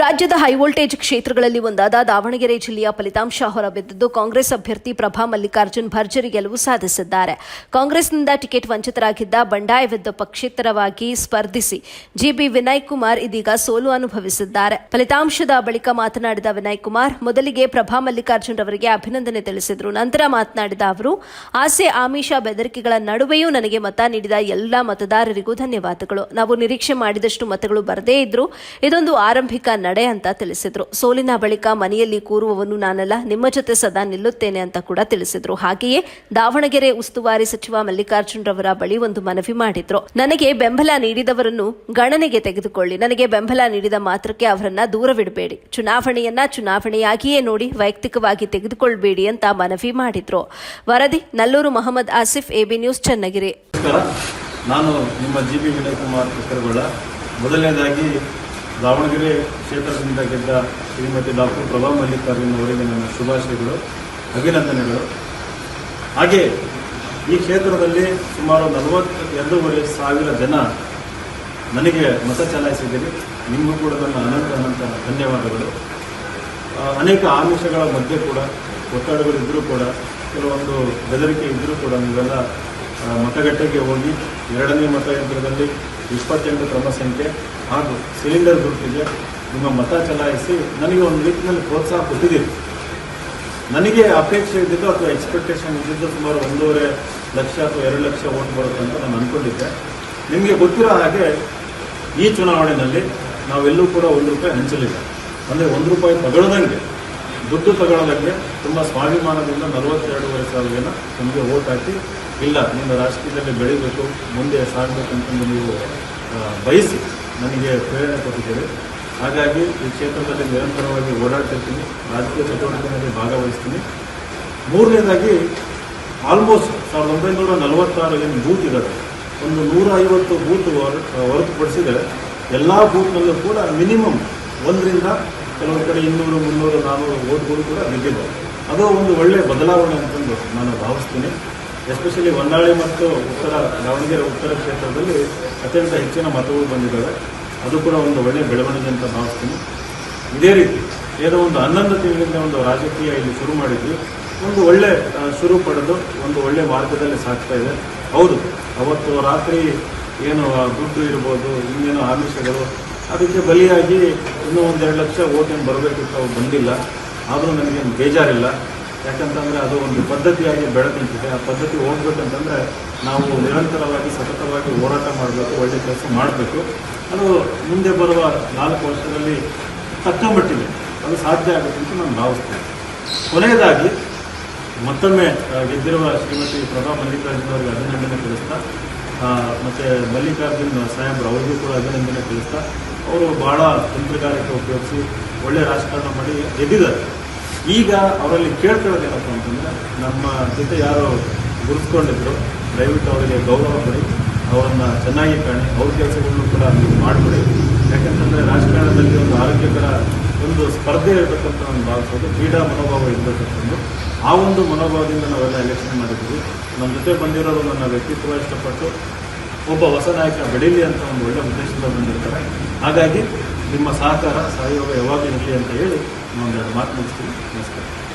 ರಾಜ್ಯದ ಹೈವೋಲ್ಟೇಜ್ ಕ್ಷೇತ್ರಗಳಲ್ಲಿ ಒಂದಾದ ದಾವಣಗೆರೆ ಜಿಲ್ಲೆಯ ಫಲಿತಾಂಶ ಹೊರಬಿದ್ದಿದ್ದು ಕಾಂಗ್ರೆಸ್ ಅಭ್ಯರ್ಥಿ ಪ್ರಭಾ ಮಲ್ಲಿಕಾರ್ಜುನ್ ಭರ್ಜರಿ ಗೆಲುವು ಸಾಧಿಸಿದ್ದಾರೆ. ಕಾಂಗ್ರೆಸ್ನಿಂದ ಟಿಕೆಟ್ ವಂಚಿತರಾಗಿದ್ದ ಬಂಡಾಯವಿದ್ದ ಪಕ್ಷೇತರವಾಗಿ ಸ್ಪರ್ಧಿಸಿ ಜಿಬಿ ವಿನಯ್ ಕುಮಾರ್ ಇದೀಗ ಸೋಲು ಅನುಭವಿಸಿದ್ದಾರೆ. ಫಲಿತಾಂಶದ ಬಳಿಕ ಮಾತನಾಡಿದ ವಿನಯ್ ಕುಮಾರ್, ಮೊದಲಿಗೆ ಪ್ರಭಾ ಮಲ್ಲಿಕಾರ್ಜುನ್ ರವರಿಗೆ ಅಭಿನಂದನೆ ತಿಳಿಸಿದರು, ನಂತರ ಮಾತನಾಡಿದ ಅವರು, ಆಸೆ ಆಮಿಷ ಬೆದರಿಕೆಗಳ ನಡುವೆಯೂ ನನಗೆ ಮತ ನೀಡಿದ ಎಲ್ಲ ಮತದಾರರಿಗೂ ಧನ್ಯವಾದಗಳು. ನಾವು ನಿರೀಕ್ಷೆ ಮಾಡಿದಷ್ಟು ಮತಗಳು ಬರದೇ ಇದ್ರು ಇದೊಂದು ಆರಂಭಿಕ ನಡೆ ಅಂತ ತಿಳಿಸಿದ್ರು. ಸೋಲಿನ ಬಳಿಕ ಮನೆಯಲ್ಲಿ ಕೂರುವವನು ನಾನಲ್ಲ, ನಿಮ್ಮ ಜೊತೆ ಸದಾ ನಿಲ್ಲುತ್ತೇನೆ ಅಂತ ಕೂಡ ತಿಳಿಸಿದ್ರು. ಹಾಗೆಯೇ ದಾವಣಗೆರೆ ಉಸ್ತುವಾರಿ ಸಚಿವ ಮಲ್ಲಿಕಾರ್ಜುನ್ ರವರ ಬಳಿ ಒಂದು ಮನವಿ ಮಾಡಿದ್ರು. ನನಗೆ ಬೆಂಬಲ ನೀಡಿದವರನ್ನು ಗಣನೆಗೆ ತೆಗೆದುಕೊಳ್ಳಿ. ನನಗೆ ಬೆಂಬಲ ನೀಡಿದ ಮಾತ್ರಕ್ಕೆ ಅವರನ್ನ ದೂರವಿಡಬೇಡಿ ಚುನಾವಣೆಯನ್ನ ಚುನಾವಣೆಯಾಗಿಯೇ ನೋಡಿ ವೈಯಕ್ತಿಕವಾಗಿ ತೆಗೆದುಕೊಳ್ಬೇಡಿ ಅಂತ ಮನವಿ ಮಾಡಿದ್ರು. ವರದಿ, ನಲ್ಲೂರು ಮೊಹಮ್ಮದ್ ಆಸಿಫ್, ಎಬಿ ನ್ಯೂಸ್, ಚನ್ನಗಿರಿ. ನಾನು ನಿಮ್ಮ ಜಿ ಬಿ ವಿನಯ್ ಕುಮಾರ್ ಮೊದಲನೇದಾಗಿ ದಾವಣಗೆರೆ ಕ್ಷೇತ್ರದಿಂದ ಗೆದ್ದ ಶ್ರೀಮತಿ ಡಾಕ್ಟರ್ ಪ್ರಭಾ ಮಲ್ಲಿಕಾರ್ಜುನ್ ಅವರಿಗೆ ನನ್ನ ಶುಭಾಶಯಗಳು, ಅಭಿನಂದನೆಗಳು. ಹಾಗೆ ಈ ಕ್ಷೇತ್ರದಲ್ಲಿ ಸುಮಾರು ನಲವತ್ತೆರಡೂವರೆ ಸಾವಿರ ಜನ ನನಗೆ ಮತ ಚಲಾಯಿಸಿದ್ದೀರಿ. ನಿಮಗೂ ಕೂಡ ನನ್ನ ಅನಂತ ಅನಂತ ಧನ್ಯವಾದಗಳು. ಅನೇಕ ಆಮಿಷಗಳ ಮಧ್ಯೆ ಕೂಡ ಒತ್ತಡಗಳಿದ್ದರೂ ಕೂಡ, ಕೆಲವೊಂದು ಬೆದರಿಕೆ ಇದ್ದರೂ ಕೂಡ ನೀವೆಲ್ಲ ಮತಗಟ್ಟೆಗೆ ಹೋಗಿ ಎರಡನೇ ಮತಯಂತ್ರದಲ್ಲಿ ಇಪ್ಪತ್ತೆಂಟು ಕ್ರಮ ಸಂಖ್ಯೆ ಹಾಗೂ ಸಿಲಿಂಡರ್ ಗುರುತಿಗೆ ನಿಮ್ಮ ಮತ ಚಲಾಯಿಸಿ ನನಗೆ ಒಂದು ರೀತಿಯಲ್ಲಿ ಪ್ರೋತ್ಸಾಹ ಕೊಟ್ಟಿದ್ದೀರಿ. ನನಗೆ ಅಪೇಕ್ಷೆ ಇದ್ದಿದ್ದು ಅಥವಾ ಎಕ್ಸ್ಪೆಕ್ಟೇಷನ್ ಇದ್ದಿದ್ದು ಸುಮಾರು ಒಂದೂವರೆ ಲಕ್ಷ ಅಥವಾ ಎರಡು ಲಕ್ಷ ಓಟ್ ಬರುತ್ತೆ ಅಂತ ನಾನು ಅಂದ್ಕೊಂಡಿದ್ದೆ ನಿಮಗೆ ಗೊತ್ತಿರೋ ಹಾಗೆ ಈ ಚುನಾವಣೆಯಲ್ಲಿ ನಾವೆಲ್ಲೂ ಕೂಡ ಒಂದು ರೂಪಾಯಿ ಹಂಚಲಿಲ್ಲ. ಅಂದರೆ ಒಂದು ರೂಪಾಯಿ ತಗೊಳ್ಳೋದಂಗೆ ದುಡ್ಡು ತಗೊಳ್ಳೋದಂಗೆ ತುಂಬ ಸ್ವಾಭಿಮಾನದಿಂದ ನಲವತ್ತೆರಡೂವರೆ ಸಾವಿರ ಜನ ನಮಗೆ ಓಟ್ ಹಾಕಿ ಇಲ್ಲ ನಿಮ್ಮ ರಾಜಕೀಯದಲ್ಲಿ ಬೆಳಿಬೇಕು, ಮುಂದೆ ಸಾಗಬೇಕಂತಂದು ನೀವು ಬಯಸಿ ನನಗೆ ಪ್ರೇರಣೆ ಕೊಟ್ಟಿದ್ದೀರಿ. ಹಾಗಾಗಿ ಈ ಕ್ಷೇತ್ರದಲ್ಲಿ ನಿರಂತರವಾಗಿ ಓಡಾಡ್ತಿರ್ತೀನಿ, ರಾಜಕೀಯ ಚಟುವಟಿಕೆಗಳಲ್ಲಿ ಭಾಗವಹಿಸ್ತೀನಿ. ಮೂರನೇದಾಗಿ ಆಲ್ಮೋಸ್ಟ್ ಸಾವಿರದ ಒಂಬೈನೂರ ನಲವತ್ತಾರು ಏನು ಬೂತ್ ಇದ್ದಾವೆ ಒಂದು ನೂರ ಐವತ್ತು ಬೂತ್ ಹೊರ- ಹೊರತುಪಡಿಸಿದರೆ ಎಲ್ಲ ಬೂತ್ನಲ್ಲೂ ಕೂಡ ಮಿನಿಮಮ್ ಒಂದರಿಂದ ಕೆಲವೊಂದು ಕಡೆ ಇನ್ನೂರು, ಮುನ್ನೂರು ನಾನ್ನೂರು ಓಟ್ಗಳು ಕೂಡ ಬಿದ್ದಿದೆ ಅದು ಒಂದು ಒಳ್ಳೆಯ ಬದಲಾವಣೆ ಅಂತಂದು ನಾನು ಭಾವಿಸ್ತೀನಿ. ಎಸ್ಪೆಷಲಿ ಹೊನ್ನಾಳಿ ಮತ್ತು ಉತ್ತರ, ದಾವಣಗೆರೆ ಉತ್ತರ ಕ್ಷೇತ್ರದಲ್ಲಿ ಅತ್ಯಂತ ಹೆಚ್ಚಿನ ಮತಗಳು ಬಂದಿದ್ದಾವೆ. ಅದು ಕೂಡ ಒಂದು ಒಳ್ಳೆಯ ಬೆಳವಣಿಗೆ ಅಂತ ಭಾವಿಸ್ತೀನಿ. ಇದೇ ರೀತಿ, ಏನೋ ಒಂದು ಹನ್ನೊಂದು ತಿಂಗಳಿಂದ ಒಂದು ರಾಜಕೀಯ ಇಲ್ಲಿ ಶುರು ಮಾಡಿದ್ವಿ. ಒಂದು ಒಳ್ಳೆ ಶುರು ಪಡೆದು ಒಂದು ಒಳ್ಳೆ ಮಾರ್ಗದಲ್ಲಿ ಸಾಗ್ತಾ ಇದೆ. ಹೌದು, ಅವತ್ತು ರಾತ್ರಿ ಏನು ದುಡ್ಡು ಇರ್ಬೋದು, ಇನ್ನೇನು ಆಮಿಷಗಳು, ಅದಕ್ಕೆ ಬಲಿಯಾಗಿ ಇನ್ನೂ ಒಂದೆರಡು ಲಕ್ಷ ಓಟೇನು ಬರಬೇಕಿತ್ತು ಅವು ಬಂದಿಲ್ಲ. ಆದರೂ ನನಗೇನು ಬೇಜಾರಿಲ್ಲ. ಯಾಕಂತಂದರೆ ಅದು ಒಂದು ಪದ್ಧತಿಯಾಗಿ ಬೆಳೆದಂತಿದೆ ಆ ಪದ್ಧತಿ ಹೋಗ್ಬೇಕಂತಂದರೆ ನಾವು ನಿರಂತರವಾಗಿ, ಸತತವಾಗಿ ಹೋರಾಟ ಮಾಡಬೇಕು, ಒಳ್ಳೆ ಕೆಲಸ ಮಾಡಬೇಕು. ಅದು ಮುಂದೆ ಬರುವ ನಾಲ್ಕು ವರ್ಷದಲ್ಲಿ ತಕ್ಕ ಮಟ್ಟಿಗೆ ಅದು ಸಾಧ್ಯ ಆಗುತ್ತೆ ಅಂತ ನಾನು ಭಾವಿಸ್ತೇನೆ. ಕೊನೆಯದಾಗಿ, ಮತ್ತೊಮ್ಮೆ ಗೆದ್ದಿರುವ ಶ್ರೀಮತಿ ಪ್ರಭಾ ಮಲ್ಲಿಕಾರ್ಜುನ್ ಅವರಿಗೆ ಅಭಿನಂದನೆ ತಿಳಿಸ್ತಾ ಮತ್ತೆ ಮಲ್ಲಿಕಾರ್ಜುನ್ ಸಾಹೇಬ್ರು ಅವರಿಗೂ ಕೂಡ ಅಭಿನಂದನೆ ತಿಳಿಸ್ತಾ, ಅವರು ಭಾಳ ತಂತ್ರಗಾರಿಕೆ ಉಪಯೋಗಿಸಿ ಒಳ್ಳೆಯ ರಾಜಕಾರಣ ಮಾಡಿ ಗೆದ್ದಿದ್ದಾರೆ. ಈಗ ಅವರಲ್ಲಿ ಕೇಳ್ಕೊಳ್ಳೋದೇನಪ್ಪ ಅಂತಂದರೆ, ನಮ್ಮ ಜೊತೆ ಯಾರು ಗುರುತ್ಕೊಂಡಿದ್ರು ದಯವಿಟ್ಟು ಅವರಿಗೆ ಗೌರವ ಕೊಡಿ, ಅವರನ್ನ ಚೆನ್ನಾಗಿ ಕಾಣಿ, ಅವ್ರ ಕೆಲಸಗಳನ್ನು ಕೂಡ ನೀವು ಮಾಡಿಕೊಡಿ. ಯಾಕಂತಂದರೆ ರಾಜಕಾರಣದಲ್ಲಿ ಒಂದು ಆರೋಗ್ಯಕರ ಒಂದು ಸ್ಪರ್ಧೆ ಇರಬೇಕಂತ ನಾನು ಭಾವಿಸೋದು ಕ್ರೀಡಾ ಮನೋಭಾವ ಇರಬೇಕಂತಂದು ಆ ಒಂದು ಮನೋಭಾವದಿಂದ ನಾವೆಲ್ಲ ಎಲೆಕ್ಷನ್ ಮಾಡಿದ್ದೀವಿ ನಮ್ಮ ಜೊತೆ ಬಂದಿರೋರು ನನ್ನ ವ್ಯಕ್ತಿತ್ವ ಇಷ್ಟಪಟ್ಟು ಒಬ್ಬ ಹೊಸ ನಾಯಕ ಬೆಳೀಲಿ ಅಂತ ಒಂದು ಒಳ್ಳೆ ಉದ್ದೇಶದಿಂದ ಬಂದಿರ್ತಾರೆ. ಹಾಗಾಗಿ ನಿಮ್ಮ ಸಹಕಾರ, ಸಹಯೋಗ ಯಾವಾಗ ಇರಲಿ ಅಂತ ಹೇಳಿ ನಾನು ಒಂದೆರಡು ಮಾತು ಮುಗಿಸ್ತೀನಿ ನಮಸ್ಕಾರ